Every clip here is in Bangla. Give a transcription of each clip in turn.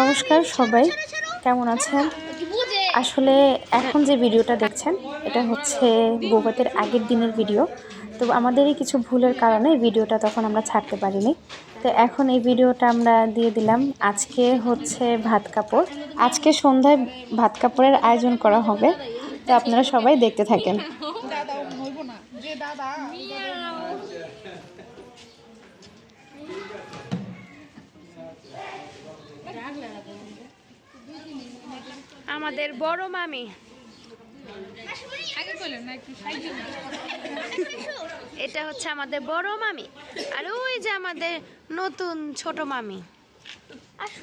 নমস্কার সবাই, কেমন আছেন? আসলে এখন যে ভিডিওটা দেখছেন, এটা হচ্ছে বৌভাতের আগের দিনের ভিডিও। তো আমাদেরই কিছু ভুলের কারণে ভিডিওটা তখন আমরা ছাড়তে পারিনি। তো এখন এই ভিডিওটা আমরা দিয়ে দিলাম, আজকে হচ্ছে ভাত কাপড়। আজকে সন্ধ্যায় ভাত কাপড়ের আয়োজন করা হবে, তো আপনারা সবাই দেখতে থাকেন। আমাদের বড় মামি। এটা হচ্ছে আমাদের বড় মামি। আর ওই যে আমাদের নতুন ছোট মামি। আসো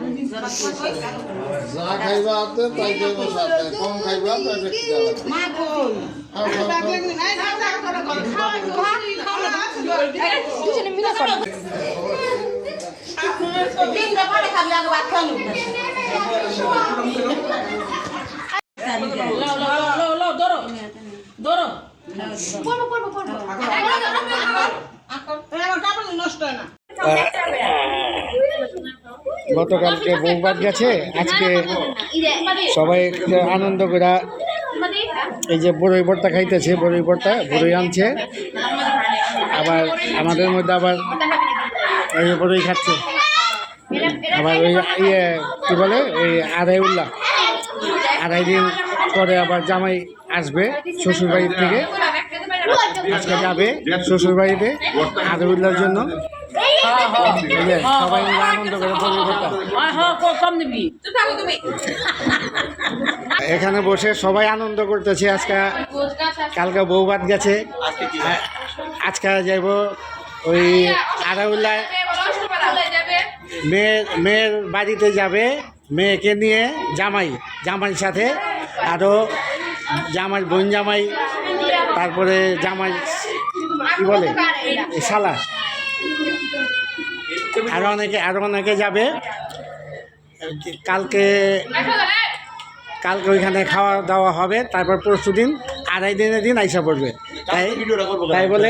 যা খাইবা আছে তাই খাইবা সাথে। কম খাইবা তাই বেশি জ্বালা মা কই? নাই না খাবি নষ্ট হয় না। গতকালকে বৌবাদ গেছে, আজকে সবাই আনন্দ করে এই যে বড়ই ভর্তা খাইতেছে বড়ই ভর্তা বড়ই আনছে। আবার আমাদের মধ্যে আবার এই যে বড়ই খাচ্ছে। আবার ওই ইয়ে কী বলে ওই আড়াই উল্লাহ আড়াই দিন পরে আবার জামাই আসবে শ্বশুরবাড়ির থেকে আজকে যাবে শ্বশুরবাড়িতে উল্লার জন্য। সবাই মিলে আনন্দ করে কম দিবি। এখানে বসে সবাই আনন্দ করতেছে আজকে। কালকে বউ বৌবাদ গেছে। আজকে যাইব ওই আড়াউল্লায় মেয়ের মেয়ের বাড়িতে যাবে মেয়েকে নিয়ে জামাই জামাইয়ের সাথে। আরও জামাই বোন জামাই তারপরে জামাই কী বলে? শালা। আরও অনেকে আরও অনেকে যাবে। কালকে কালকে ওইখানে খাওয়া দাওয়া হবে তারপর পরশু দিন আড়াই দিনের দিন আইসা পড়বে। তাই তাই বলে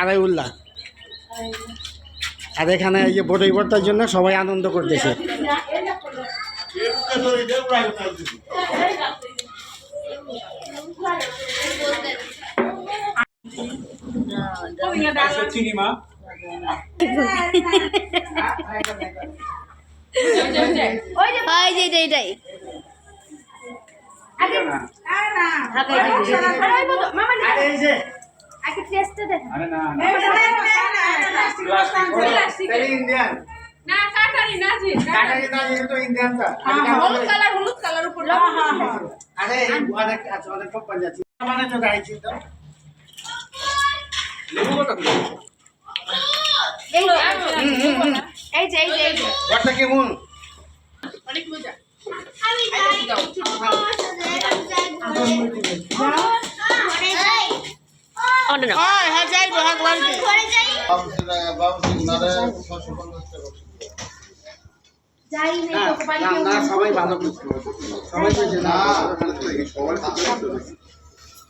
আড়াই উল্লাহ আর এখানে এই যে বড়ই ভর্তার জন্য সবাই আনন্দ করতেছে। চিনি মা। ওই যে এটাই এটাই আরে এই যে এই যে এই যে। এই কেমন অনেক মজা। সবাই ভালো করছে। সবাই না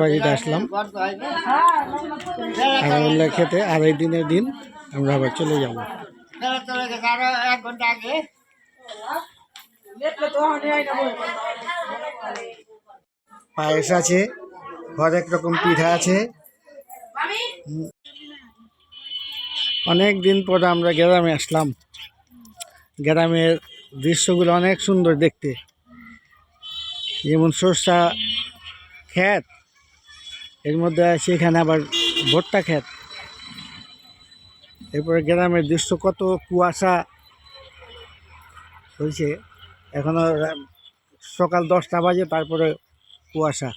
বাড়িতে আসলাম। খেতে আড়াই দিনের দিন আমরা আবার চলে যাব। পায়েস আছে, হরেক রকম পিঠা আছে। অনেক দিন পরে আমরা গ্রামে আসলাম। গ্রামের দৃশ্যগুলো অনেক সুন্দর দেখতে। যেমন সর্ষা ক্ষেত, এর মধ্যে আছে এখানে আবার ভুট্টা ক্ষেত। এরপরে গ্রামের দৃশ্য কত কুয়াশা হয়েছে। এখনও সকাল দশটা বাজে, তারপরে কুয়াশা।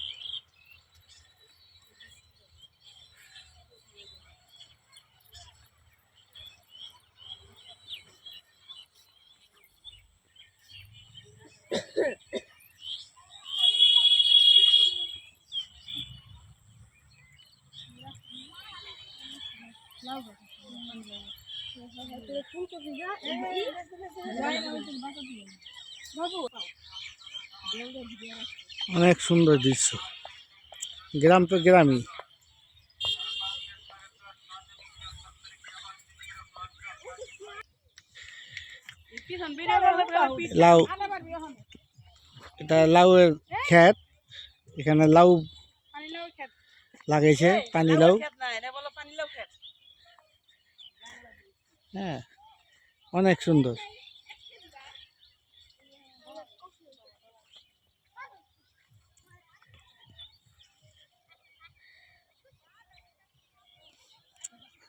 অনেক সুন্দর দৃশ্য। গ্রাম তো গ্রামই। লাউ। এটা লাউয়ের ক্ষেত। এখানে লাউ লাগাইছে পানি লাউ। হ্যাঁ অনেক সুন্দর।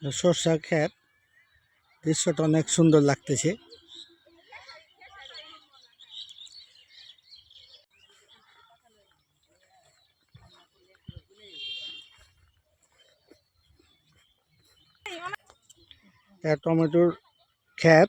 সর্ষা খ্যাত দৃশ্যটা অনেক সুন্দর লাগতেছে। টমেটোর ক্ষেত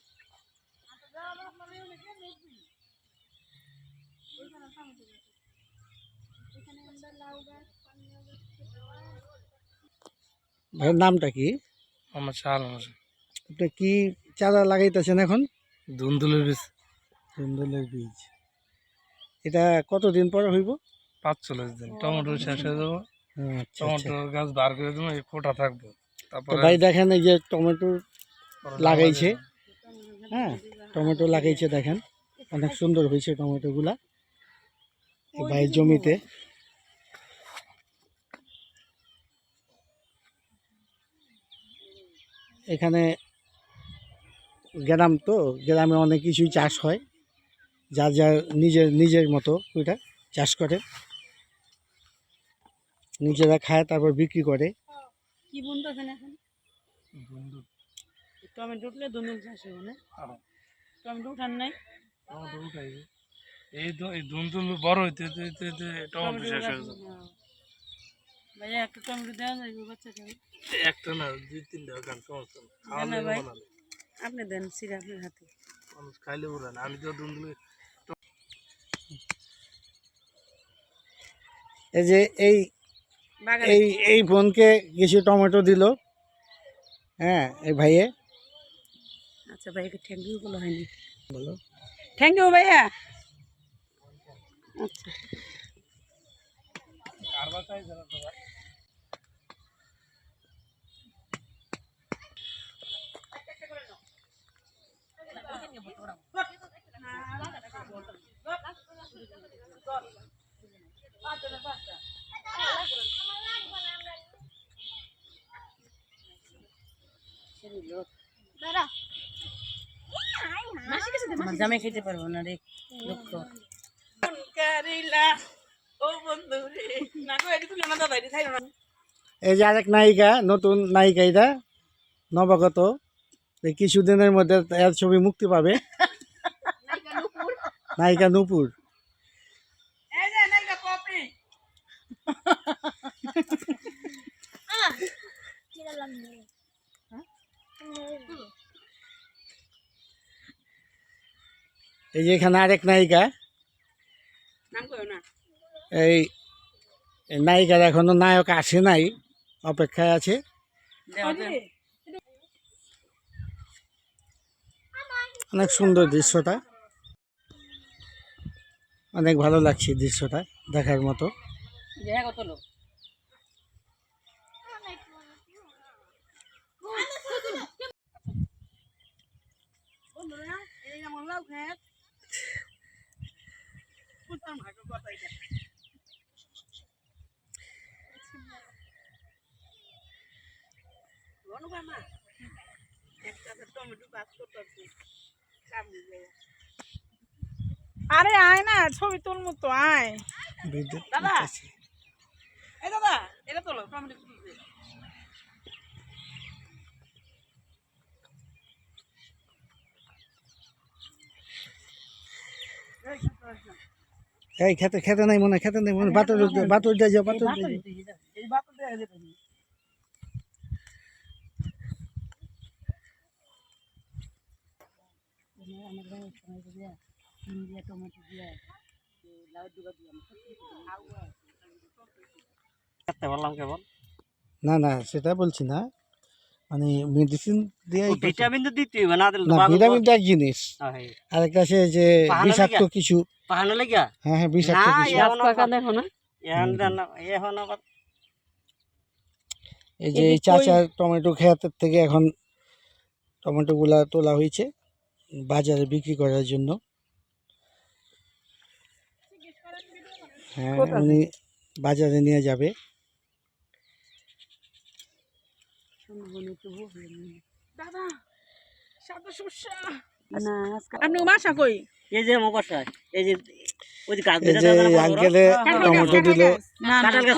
ভাইয়ের নামটা কি? আমার চাল আপনি কি চারা লাগাইতেছেন এখন? ধুন্দুলের বীজ। ধুন্দুলের বীজ। এটা কতদিন পরে হইব? পাঁচচল্লিশ দিন। টমেটো শেষ হয়ে যাব। আচ্ছা আচ্ছা। টমেটো গাছ বার করে দেবো এই ফোটা থাকব। তারপরে ভাই দেখেন এই যে টমেটো লাগাইছে। হ্যাঁ। টমেটো লাগাইছে দেখেন। অনেক সুন্দর হয়েছে টমেটোগুলা। এই ভাইয়ের জমিতে। এখানে গ্রাম তো গ্রামে অনেক কিছুই চাষ হয়। যার যার নিজের নিজের মতো ওইটা চাষ করে। নিজেরা খায় তারপর বিক্রি করে। কি বুনতেছেন এখন? টমেটো চাষ হ্যাঁ। টমেটো উঠান নাই। টমেটো উঠাইছে এই তো এই ধুন্দুল বড় হইতে হইতে হইতে হইতে টমেটো শেষ হয়ে যাবে। ভাইয়া একটা টমেটো দেওয়া যাবে বাচ্চাকে। একটা না দুই তিনটা গান সমস্যা না ভাই। আপনি দেন সিরা আপনার হাতে। মানুষ খাইলে উড়ে না আমি তো এই যে এই এই এই বোনকে কিছু টমেটো দিল। হ্যাঁ এই ভাইয়ে। আচ্ছা ভাইকে থ্যাংক ইউ বলা হয়নি। বলো। থ্যাংক ইউ ভাইয়া। আচ্ছা। দাঁড়া। আমার জামাই খেতে পারব না রে দুঃখ। কারিলা ও বন্ধু রে না গো এটি তুলে না দাদা এটি খাইলো না। এই যে আরেক নায়িকা নতুন নায়িকা এটা নবাগত। এই কিছুদিনের মধ্যে এর ছবি মুক্তি পাবে। নায়িকা নূপুর? এই এই যে এখানে আরেক নায়িকা। এই এই নায়িকার এখনও নায়ক আসে নাই অপেক্ষায় আছে। অনেক সুন্দর দৃশ্যটা। অনেক ভালো লাগছে দৃশ্যটা দেখার মতো। বন্ধুরা এই যেমন লাউ খেত পুতাম ভাগ কথা এটা অনুপা মা একটা টমেটো গাছ করতেছি সামনে যায় আরে আয় না ছবি তুলমু তো আয়। দাদা। এই দাদা এটা তোলো টমেটো তুলবে এই খেতে খেতে নাই মনে হয়, খেতে নাই মনে। বাতর বাতর দিয়ে যাও বাতর না না সেটা বলছি না। মানে মেডিসিন দিয়ে ভিটামিন তো দিতে হবে না ভিটামিন তো এক জিনিস। আর একটা আছে যে বিষাক্ত কিছু। পাহানো লাগিয়া হ্যাঁ হ্যাঁ বিষাক্ত কিছু। এখন এখন এই যে এই চাচার টমেটো ক্ষেতের থেকে এখন টমেটোগুলা তোলা হয়েছে বাজারে বিক্রি করার জন্য। হ্যাঁ উনি বাজারে নিয়ে যাবে। দাদা সাদা না আপনি কই? এই যে মকসা এই যে ওই যে গাছ এই যে আঙ্কেলে টমেটো দিল।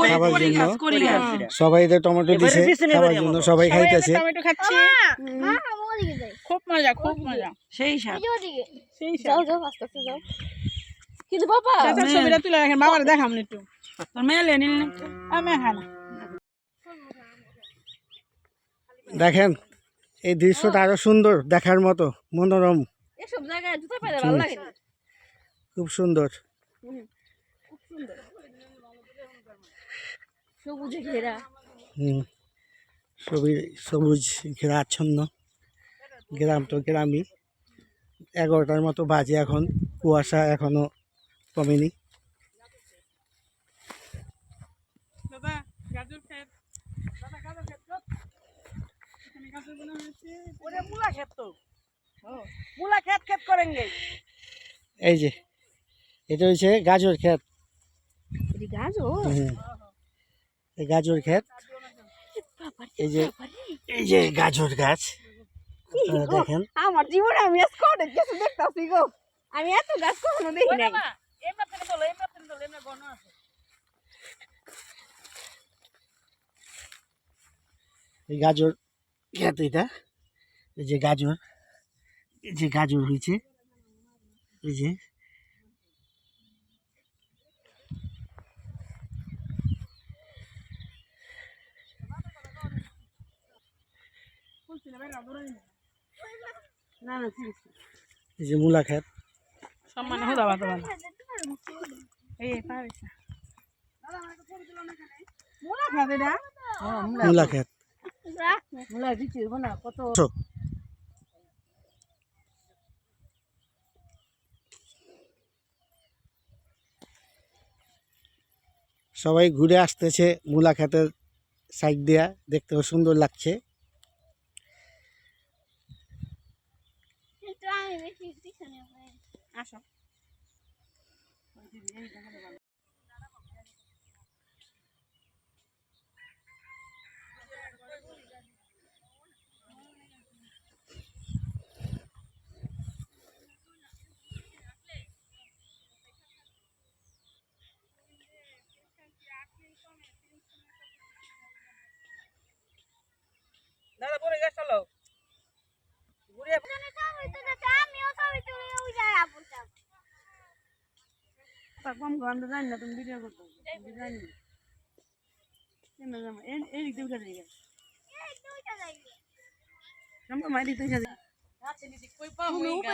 খাবার জন্য। গাছ, করি। গাছ। সবাই এদের টমেটো দিছে খাবার জন্য সবাই সবাই খাইতেছে। টমেটো খাচ্ছি। হ্যাঁ। আমার দিকে যাই খুব মজা খুব মজা। সেই সাপ। এই সেই যাও যাও আস্তে আস্তে যাও। কিন্তু বাবা চাচার ছবিটা তুলে রাখেন বাবার দেখাম না একটু। তোর মেয়ে লে নিল আমি না দেখেন এই দৃশ্যটা আরও সুন্দর দেখার মতো মনোরম। এসব জায়গায় জুতা পাইলে ভালো লাগে খুব সুন্দর। সবুজে ঘেরা। হুম সবুজ সবুজ ঘেরা আচ্ছন্ন গ্রাম তো গ্রামই। এগারোটার মতো বাজে এখন কুয়াশা এখনও কমেনি দাদা গাজর খেত দাদা গাজর খেত কত? এখানে গাজর বোনা হয়েছে ওরে মূলা খেত তো মূলা খেত খেত করেঙ্গে এই যে এটা হচ্ছে গাজর ক্ষেত গাজর? ক্ষেত এই যে এই যে গাজর গাছ। দেখেন। আমার জীবনে আমি আজ অনেক কিছু দেখতেছি গো। আমি এত গাছ কখনো দেখি নাই। এই গাজর ক্ষেত এটা এই যে গাজর এই যে গাজর হয়েছে এই যে। না না ঠিক আছে। এই যে মূলা সম্মানে এই পারিস খেত এটা? হ্যাঁ, মূলা মূলা সবাই ঘুরে আসতেছে মূলা ক্ষেতের সাইড দিয়া। দেখতেও সুন্দর লাগছে। আসো। কম গো আমরা জানি না তুমি ভিডিও করতে জানি এই দিক দিয়ে উঠে যাই আমরা মাই দিক দিয়ে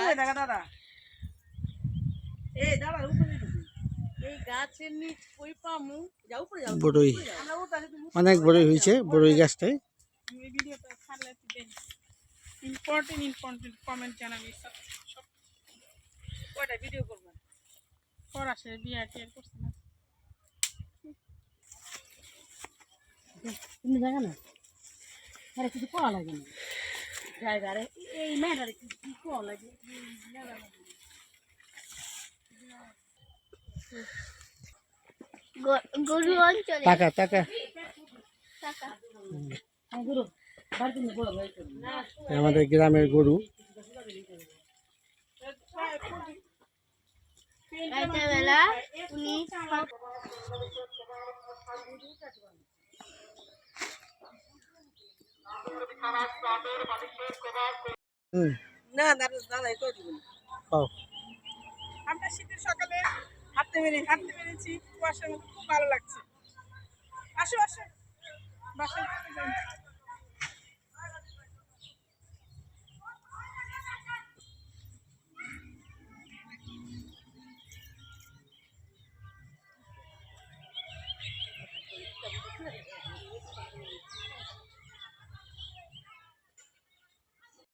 এই দাদা দাদা। উপরে বড়ই। অনেক বড়ই হয়েছে বড়ই দেন। ইম্পর্টেন্ট ইম্পর্টেন্ট কমেন্ট জানাবি সব সব কয়টা ভিডিও করবেন টিয়ার করছে না। তুমি জায়গা না? আরে কিছু পাওয়া লাগে না। জায়গা রে এই মেয়েটারে কি কি লাগে? গরু অঞ্চলে। টাকা টাকা। হ্যাঁ গুরু আমাদের গ্রামের গরু। রাতেরবেলা উনি না দাদা দাদা দিবেন আমরা শীতের সকালে হাঁটতে বেরিয়ে হাঁটতে বেরিয়েছি কুয়াশার মধ্যে খুব ভালো লাগছে। আসো আসো। বাসায়